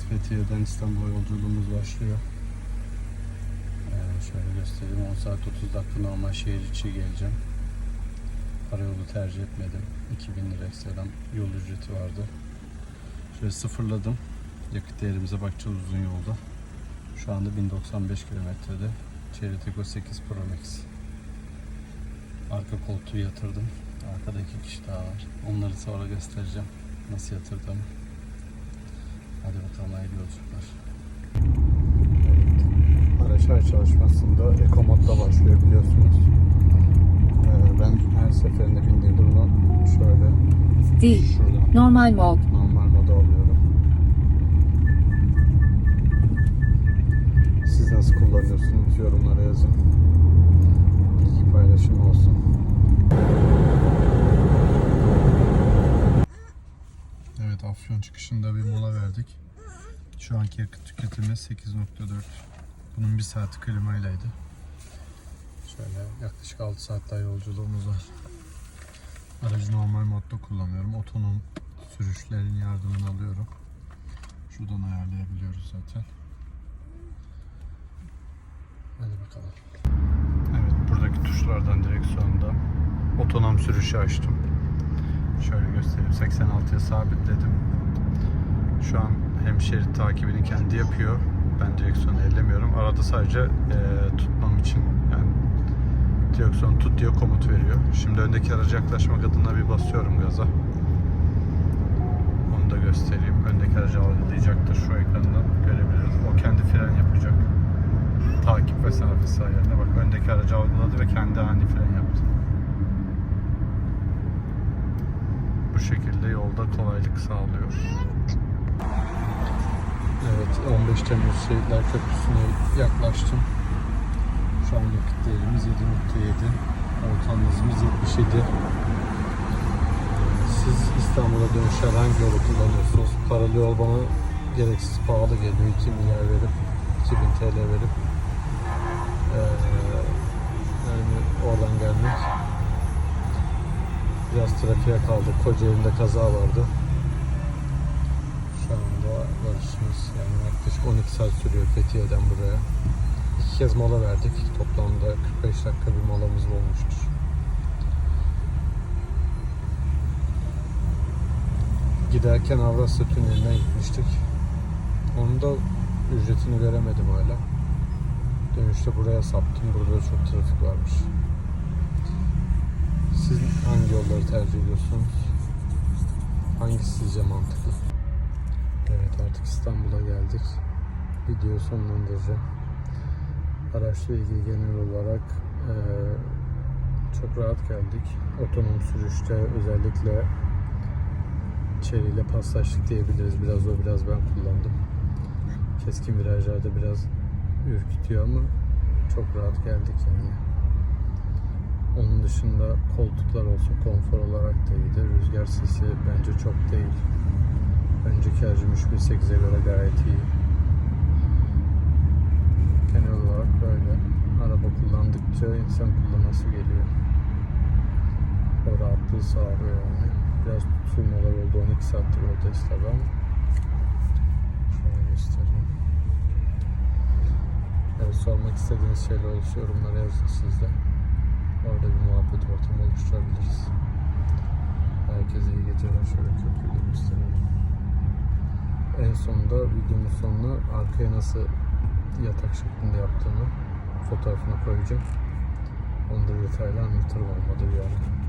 Evet Fethiye'den İstanbul'a yolculuğumuz başlıyor. Ee, şöyle göstereyim 10 saat 30 dakika normal şehir içi geleceğim. Karayolu tercih etmedim. 2000 lira ekstradan yol ücreti vardı. Şöyle sıfırladım. Yakıt değerimize bakacağız uzun yolda. Şu anda 1095 kilometrede. Tiggo 8 Pro Max. Arka koltuğu yatırdım. Arkada iki kişi daha var. Onları sonra göstereceğim. Nasıl yatırdığımı. Hadi bakalım hayırlı yolculuklar. Araçlar çalışmasında Eco modda başlıyor biliyorsunuz. Ee, ben her seferinde bindiğim durumda şöyle D. şuradan Normal mod. normal moda alıyorum. Siz nasıl kullanıyorsunuz yorumlara yazın. Çıkışında bir mola verdik. Şu anki yakıt tüketimi 8.4. Bunun bir saati klimaylaydı. Şöyle yaklaşık 6 saat daha yolculuğumuz var. Aracı normal modda kullanıyorum. Otonom sürüşlerin yardımını alıyorum. Şuradan ayarlayabiliyoruz zaten. Hadi bakalım. Evet buradaki tuşlardan direksiyonda otonom sürüşü açtım. Şöyle göstereyim. 86'ya sabitledim. Şu an hem şerit takibini kendi yapıyor. Ben direksiyonu ellemiyorum. Arada sadece eee, tutmam için yani direksiyonu tut diye komut veriyor. Şimdi öndeki araca yaklaşmak adına bir basıyorum gaza. Onu da göstereyim. Öndeki aracı algılayacaktır şu ekrandan görebiliriz. O kendi fren yapacak. Takip mesafesi ayarına bak öndeki aracı algıladı ve kendi ani fren yaptı. Bu şekilde yolda kolaylık sağlıyor. Evet 15 Temmuz Şehitler Köprüsü'ne yaklaştım. Şu an yakıt değerimiz 7.7. Ortam hızımız 77. Siz İstanbul'a dönüşte hangi yolu kullanıyorsunuz? Paralı yol bana gereksiz pahalı geliyor. 2 milyar verip 2000 TL verip eee, yani oradan gelmek biraz trafiğe kaldı. Kocaeli'nde kaza vardı. Şu anda varışımız yani yaklaşık 12 saat sürüyor Fethiye'den buraya. İki kez mola verdik. Toplamda 45 dakika bir molamız olmuştur. Giderken Avrasya Tüneli'nden gitmiştik. Onun da ücretini göremedim hala. Dönüşte buraya saptım. Burada da çok trafik varmış. Siz hangi yolları tercih ediyorsunuz? Hangisi sizce mantıklı? Evet artık İstanbul'a geldik. Videoyu sonlandıracağım. Araçla ilgili genel olarak eee, çok rahat geldik. Otonom sürüşte özellikle çeliyle paslaştık diyebiliriz. Biraz o biraz ben kullandım. Keskin virajlarda biraz ürkütüyor ama çok rahat geldik yani. Onun dışında koltuklar olsun konfor olarak da iyiydi. Rüzgar sesi bence çok değil. Aracım 3008'e göre gayet iyi. Genel olarak böyle. Araba kullandıkça insan kullanması geliyor. O rahatlığı sağlıyor yani. Biraz tutulmalar oldu. 12 saattir oradayız tabi ama. Şöyle göstereyim. Evet sormak istediğiniz şeyler olursa yorumlara yazın siz de. Orada bir muhabbet ortamı oluşturabiliriz. Herkese iyi geceler. Şöyle köprüyü gösterelim. En sonunda videonun sonuna arkaya nasıl yatak şeklinde yaptığımı fotoğrafını koyacağım. Onu da detaylı anlatırım olmadı bir ara.